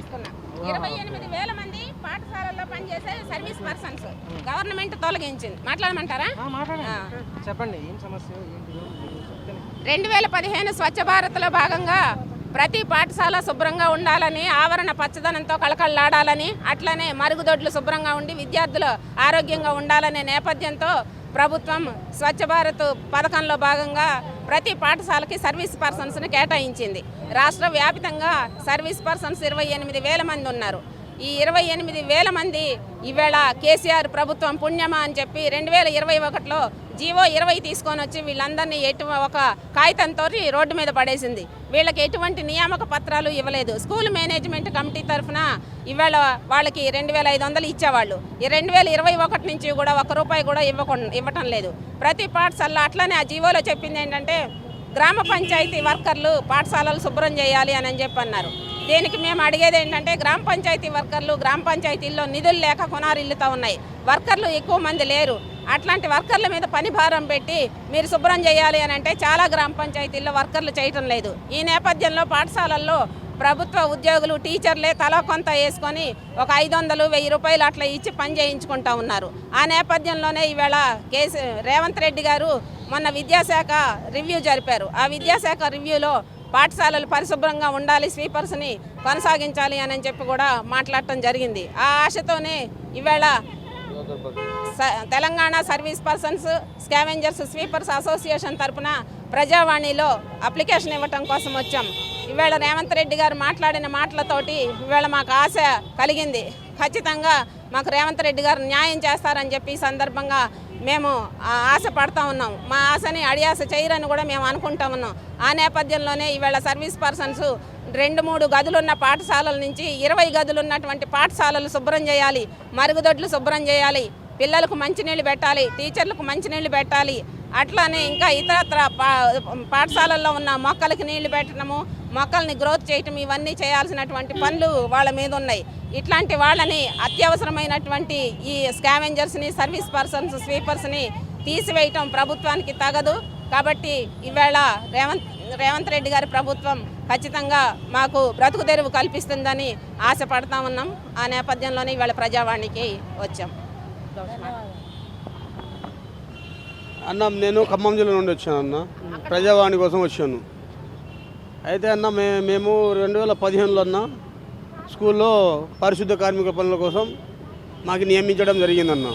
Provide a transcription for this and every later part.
ఇస్తున్నా ఇరవై ఎనిమిది వేల మంది పాఠశాలల్లో పనిచేసే సర్వీస్ పర్సన్స్ గవర్నమెంట్ తొలగించింది. మాట్లాడమంటారా. చెప్పండి ఏం సమస్య. రెండు వేల పదిహేను స్వచ్ఛ భారత్లో భాగంగా ప్రతి పాఠశాల శుభ్రంగా ఉండాలని ఆవరణ పచ్చదనంతో కళకళలాడాలని అట్లనే మరుగుదొడ్లు శుభ్రంగా ఉండి విద్యార్థులు ఆరోగ్యంగా ఉండాలనే నేపథ్యంతో ప్రభుత్వం స్వచ్ఛ భారత్ పథకంలో భాగంగా ప్రతి పాఠశాలకి సర్వీస్ పర్సన్స్ని కేటాయించింది. రాష్ట్ర వ్యాపితంగా సర్వీస్ పర్సన్స్ ఇరవై ఎనిమిది వేల మంది ఉన్నారు. ఈ ఇరవై ఎనిమిది వేల మంది ఈవేళ కేసీఆర్ ప్రభుత్వం పుణ్యమా అని చెప్పి రెండు వేల ఇరవై ఒకటిలో జీవో ఇరవై తీసుకొని వచ్చి వీళ్ళందరినీ ఎటు ఒక కాగితంతో రోడ్డు మీద పడేసింది. వీళ్ళకి ఎటువంటి నియామక పత్రాలు ఇవ్వలేదు. స్కూల్ మేనేజ్మెంట్ కమిటీ తరఫున ఇవాళ వాళ్ళకి రెండు వేల ఐదు వందలు ఇచ్చేవాళ్ళు. ఈ రెండు వేల ఇరవై ఒకటి నుంచి కూడా ఒక రూపాయి కూడా ఇవ్వకుండా ఇవ్వటం లేదు. ప్రతి పాఠశాలలో అట్లనే ఆ జీవోలో చెప్పింది ఏంటంటే గ్రామ పంచాయతీ వర్కర్లు పాఠశాలలు శుభ్రం చేయాలి అని అని చెప్పి అన్నారు. దీనికి మేము అడిగేది ఏంటంటే గ్రామ పంచాయతీ వర్కర్లు గ్రామ పంచాయతీల్లో నిధులు లేక కొనారిల్లుతూ ఉన్నాయి. వర్కర్లు ఎక్కువ మంది లేరు. అట్లాంటి వర్కర్ల మీద పని భారం పెట్టి మీరు శుభ్రం చేయాలి అని అంటే చాలా గ్రామ పంచాయతీల్లో వర్కర్లు చేయటం లేదు. ఈ నేపథ్యంలో పాఠశాలల్లో ప్రభుత్వ ఉద్యోగులు టీచర్లే తలా కొంత వేసుకొని ఒక ఐదు వందలు వెయ్యి రూపాయలు అట్లా ఇచ్చి పని చేయించుకుంటా ఉన్నారు. ఆ నేపథ్యంలోనే ఈవేళ కేసీ రేవంత్ రెడ్డి గారు మొన్న విద్యాశాఖ రివ్యూ జరిపారు. ఆ విద్యాశాఖ రివ్యూలో పాఠశాలలు పరిశుభ్రంగా ఉండాలి స్వీపర్స్ని కొనసాగించాలి అని చెప్పి కూడా మాట్లాడటం జరిగింది. ఆ ఆశతోనే ఈవేళ Telangana service persons scavengers sweepers association తరపున ప్రజావాణిలో అప్లికేషన్ ఇవ్వటం కోసం వచ్చాం. ఈవేళ రేవంత్ రెడ్డి గారు మాట్లాడిన మాటలతోటి ఇవాళ మాకు ఆశ కలిగింది. ఖచ్చితంగా మాకు రేవంత్ రెడ్డి గారు న్యాయం చేస్తారని చెప్పి ఈ సందర్భంగా మేము ఆశ పడతా ఉన్నాం. మా ఆశని అడియాస చేయరని కూడా మేము అనుకుంటా ఉన్నాం. ఆ నేపథ్యంలోనే ఈవేళ సర్వీస్ పర్సన్స్ రెండు మూడు గదులున్న పాఠశాలల నుంచి ఇరవై గదులు ఉన్నటువంటి పాఠశాలలు శుభ్రం చేయాలి మరుగుదొడ్లు శుభ్రం చేయాలి పిల్లలకు మంచినీళ్ళు పెట్టాలి టీచర్లకు మంచినీళ్ళు పెట్టాలి. అట్లానే ఇంకా ఇతరత్ర పా పాఠశాలల్లో ఉన్న మొక్కలకి నీళ్ళు పెట్టడము మొక్కల్ని గ్రోత్ చేయటం ఇవన్నీ చేయాల్సినటువంటి పనులు వాళ్ళ మీద ఉన్నాయి. ఇట్లాంటి వాళ్ళని అత్యవసరమైనటువంటి ఈ స్కావెంజర్స్ని సర్వీస్ పర్సన్స్ స్వీపర్స్ని తీసివేయటం ప్రభుత్వానికి తగదు. కాబట్టి ఈవేళ రేవంత్ రేవంత్ రెడ్డి గారి ప్రభుత్వం ఖచ్చితంగా మాకు బ్రతుకు తెరువు కల్పిస్తుందని ఆశపడతా ఉన్నాం. ఆ నేపథ్యంలోనే ఇవాళ ప్రజావాణికి వచ్చాం. అన్న నేను ఖమ్మం జిల్లా నుండి వచ్చాను అన్న. ప్రజావాణి కోసం వచ్చాను. అయితే అన్న మే మేము రెండు వేల పదిహేనులో అన్న స్కూల్లో పరిశుద్ధ కార్మిక పనుల కోసం మాకు నియమించడం జరిగిందన్న.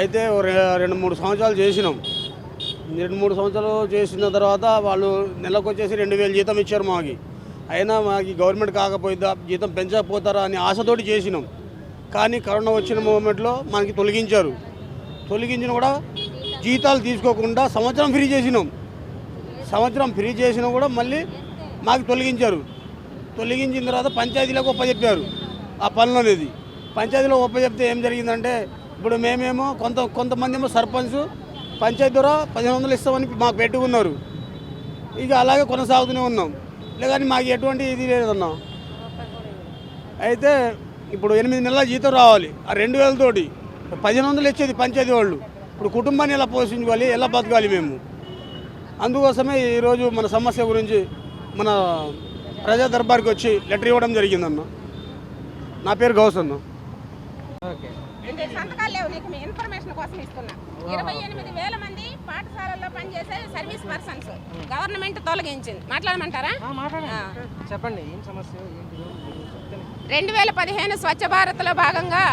అయితే రెండు మూడు సంవత్సరాలు చేసినాం. రెండు మూడు సంవత్సరాలు చేసిన తర్వాత వాళ్ళు నెలకు వచ్చేసి రెండు వేలు జీతం ఇచ్చారు మాకు. అయినా మాకు గవర్నమెంట్ కాకపోయిందా జీతం పెంచకపోతారా అని ఆశతోటి చేసినాం. కానీ కరోనా వచ్చిన మూమెంట్లో మనకి తొలగించారు. తొలగించిన కూడా జీతాలు తీసుకోకుండా సంవత్సరం ఫ్రీ చేసినాం. సంవత్సరం ఫ్రీ చేసినా కూడా మళ్ళీ మాకు తొలగించారు. తొలగించిన తర్వాత పంచాయతీలకు ఒప్పచెప్పారు ఆ పనులు అనేది. పంచాయతీలో ఒప్పచెప్తే ఏం జరిగిందంటే ఇప్పుడు మేమేమో కొంత కొంతమంది ఏమో సర్పంచ్ పంచాయతీ ద్వారా పదిహేను వందలు ఇస్తామని మాకు పెట్టుకున్నారు. ఇక అలాగే కొనసాగుతూనే ఉన్నాం. లేదని మాకు ఎటువంటి ఇది లేదన్నా. అయితే ఇప్పుడు ఎనిమిది నెలల జీతం రావాలి. ఆ రెండు వేలతోటి పదిహేను వందలు ఇచ్చేది పంచాయతీ వాళ్ళు ఇప్పుడు కుటుంబాన్ని ఎలా పోషించుకోవాలి ఎలా బతకాలి మేము? అందుకోసమే ఈరోజు మన సమస్య గురించి మన ప్రజా దర్బార్కి వచ్చి లెటర్ ఇవ్వడం జరిగిందన్న. నా పేరు గౌస్ అన్న ఓకే. అంటే సంతకాలు లేవు నీకు మీ ఇన్ఫర్మేషన్ కోసం ఇస్తున్నా. ఇరవై ఎనిమిది వేల మంది పాఠశాలల్లో పనిచేసే సర్వీస్ పర్సన్స్. గవర్నమెంట్ తొలగించింది. మాట్లాడమంటారా? ఆ, మాట్లాడండి. ఆ. చెప్పండి ఏం సమస్య. రెండు వేల పదిహేను స్వచ్ఛ భారత్లో భాగంగా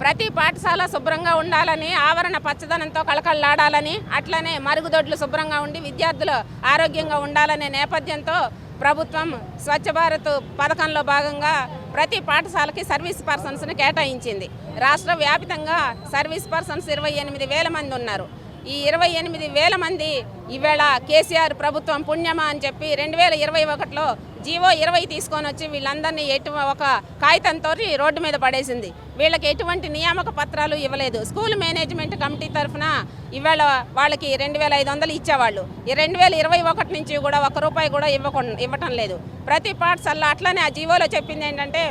ప్రతి పాఠశాల శుభ్రంగా ఉండాలని ఆవరణ పచ్చదనంతో కళకళలాడాలని అట్లనే మరుగుదొడ్లు శుభ్రంగా ఉండి విద్యార్థులు ఆరోగ్యంగా ఉండాలనే నేపథ్యంతో ప్రభుత్వం స్వచ్ఛ భారత్ పథకంలో భాగంగా ప్రతి పాఠశాలకి సర్వీస్ పర్సన్స్ని కేటాయించింది. రాష్ట్ర వ్యాపితంగా సర్వీస్ పర్సన్స్ ఇరవై ఎనిమిది వేల మంది ఉన్నారు. ఈ ఇరవై ఎనిమిది వేల మంది ఈవేళ కేసీఆర్ ప్రభుత్వం పుణ్యమా అని చెప్పి రెండు వేల ఇరవై ఒకటిలో జీవో ఇరవై తీసుకొని వచ్చి వీళ్ళందరినీ ఎటు ఒక కాగితంతో రోడ్డు మీద పడేసింది. వీళ్ళకి ఎటువంటి నియామక పత్రాలు ఇవ్వలేదు. స్కూల్ మేనేజ్మెంట్ కమిటీ తరఫున ఇవాళ వాళ్ళకి రెండు వేల ఐదు వందలు ఇచ్చేవాళ్ళు. ఈ రెండు వేల ఇరవై ఒకటి నుంచి కూడా ఒక రూపాయి కూడా ఇవ్వకుండా ఇవ్వటం లేదు. ప్రతి పాఠశాలలో అట్లనే ఆ జీవోలో చెప్పింది ఏంటంటే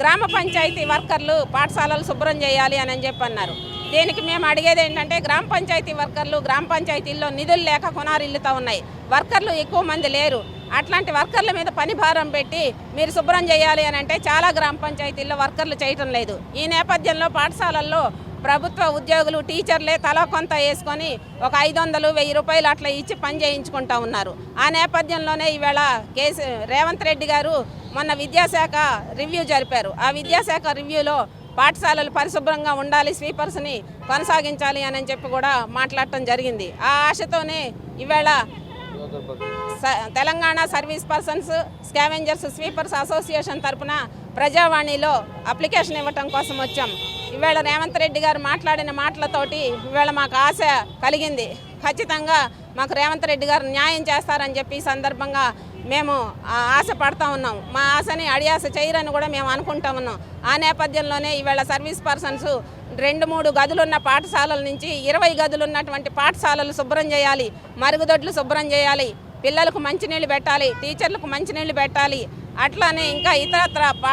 గ్రామ పంచాయతీ వర్కర్లు పాఠశాలలు శుభ్రం చేయాలి అని అని చెప్పి అన్నారు దీనికి మేము అడిగేది ఏంటంటే గ్రామ పంచాయతీ వర్కర్లు గ్రామ పంచాయతీల్లో నిధులు లేక కొనారిల్లుతూ ఉన్నాయి. వర్కర్లు ఎక్కువ మంది లేరు. అట్లాంటి వర్కర్ల మీద పని భారం పెట్టి మీరు శుభ్రం చేయాలి అని అంటే చాలా గ్రామ పంచాయతీల్లో వర్కర్లు చేయటం లేదు. ఈ నేపథ్యంలో పాఠశాలల్లో ప్రభుత్వ ఉద్యోగులు టీచర్లే తలా కొంత వేసుకొని ఒక ఐదు వందలు వెయ్యి రూపాయలు అట్లా ఇచ్చి పని చేయించుకుంటా ఉన్నారు. ఆ నేపథ్యంలోనే ఈవేళ కేసు రేవంత్ రెడ్డి గారు మొన్న విద్యాశాఖ రివ్యూ జరిపారు. ఆ విద్యాశాఖ రివ్యూలో పాఠశాలలు పరిశుభ్రంగా ఉండాలి స్వీపర్స్ని కొనసాగించాలి అని చెప్పి కూడా మాట్లాడటం జరిగింది. ఆ ఆశతోనే ఈవేళ Telangana service persons scavengers sweepers association తరపున ప్రజావాణిలో అప్లికేషన్ ఇవ్వటం కోసం వచ్చాం. ఇవాళ రేవంత్ రెడ్డి గారు మాట్లాడిన మాటలతోటి ఇవాళ మాకు ఆశ కలిగింది. ఖచ్చితంగా మాకు రేవంత్ రెడ్డి గారు న్యాయం చేస్తారని చెప్పి ఈ సందర్భంగా మేము ఆశ పడతా ఉన్నాం. మా ఆశని అడియాస చేయరని కూడా మేము అనుకుంటా ఉన్నాం. ఆ నేపథ్యంలోనే ఈవేళ సర్వీస్ పర్సన్స్ రెండు మూడు గదులున్న పాఠశాలల నుంచి ఇరవై గదులు ఉన్నటువంటి పాఠశాలలు శుభ్రం చేయాలి మరుగుదొడ్లు శుభ్రం చేయాలి పిల్లలకు మంచినీళ్ళు పెట్టాలి టీచర్లకు మంచినీళ్ళు పెట్టాలి. అట్లానే ఇంకా ఇతరత్ర పా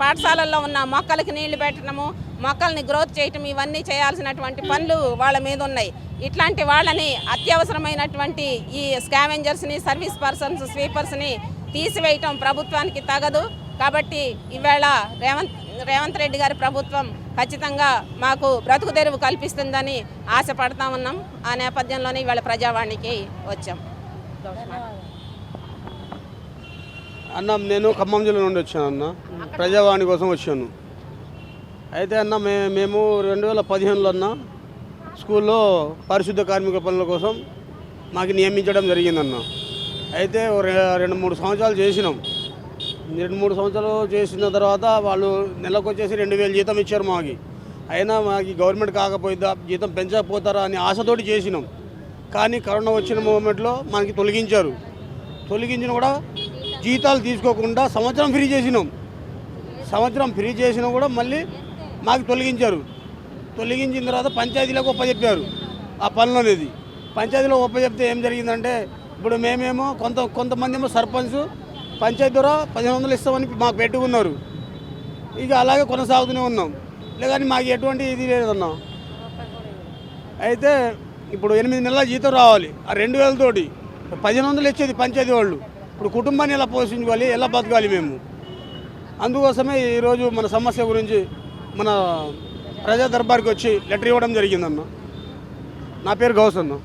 పాఠశాలల్లో ఉన్న మొక్కలకి నీళ్ళు పెట్టడము మొక్కల్ని గ్రోత్ చేయటం ఇవన్నీ చేయాల్సినటువంటి పనులు వాళ్ళ మీద ఉన్నాయి. ఇట్లాంటి వాళ్ళని అత్యవసరమైనటువంటి ఈ స్కావెంజర్స్ని సర్వీస్ పర్సన్స్ స్వీపర్స్ని తీసివేయటం ప్రభుత్వానికి తగదు. కాబట్టి ఈవేళ రేవంత్ రేవంత్ రెడ్డి గారి ప్రభుత్వం ఖచ్చితంగా మాకు బ్రతుకు తెరువు కల్పిస్తుందని ఆశపడతా ఉన్నాం. ఆ నేపథ్యంలోనే ఇవాళ ప్రజావాణికి వచ్చాం. అన్న నేను ఖమ్మం జిల్లా నుండి వచ్చాను అన్న. ప్రజావాణి కోసం వచ్చాను. అయితే అన్న మే మేము రెండు వేల పదిహేనులో అన్న స్కూల్లో పారిశుద్ధ కార్మిక పనుల కోసం మాకు నియమించడం జరిగిందన్న. అయితే రెండు మూడు సంవత్సరాలు చేసినాం. రెండు మూడు సంవత్సరాలు చేసిన తర్వాత వాళ్ళు నెలకు వచ్చేసి రెండు వేలు జీతం ఇచ్చారు మాకు. అయినా మాకు గవర్నమెంట్ కాకపోయిద్దా జీతం పెంచకపోతారా అని ఆశతోటి చేసినాం. కానీ కరోనా వచ్చిన మూమెంట్లో మనకి తొలగించారు. తొలగించిన కూడా జీతాలు తీసుకోకుండా సంవత్సరం ఫ్రీ చేసినాం. సంవత్సరం ఫ్రీ చేసినా కూడా మళ్ళీ మాకు తొలగించారు. తొలగించిన తర్వాత పంచాయతీలకు ఒప్పచెప్పారు ఆ పనులు అనేది. పంచాయతీలో ఒప్పచెప్తే ఏం జరిగిందంటే ఇప్పుడు మేమేమో కొంత కొంతమంది ఏమో సర్పంచ్ పంచాయతీ ద్వారా పదిహేను వందలు ఇస్తామని మాకు పెట్టుకున్నారు ఇక అలాగే కొనసాగుతూనే ఉన్నాం. లేదని మాకు ఎటువంటి ఇది లేదన్నా. అయితే ఇప్పుడు ఎనిమిది నెలల జీతం రావాలి. ఆ రెండు వేలతోటి పదిహేను వందలు ఇచ్చేది పంచాయతీ వాళ్ళు. ఇప్పుడు కుటుంబాన్ని ఎలా పోషించుకోవాలి? ఎలా బతకాలి మేము? అందుకోసమే ఈరోజు మన సమస్య గురించి మన ప్రజా దర్బార్కి వచ్చి లెటర్ ఇవ్వడం జరిగిందన్న. నా పేరు గౌస్ అన్నా.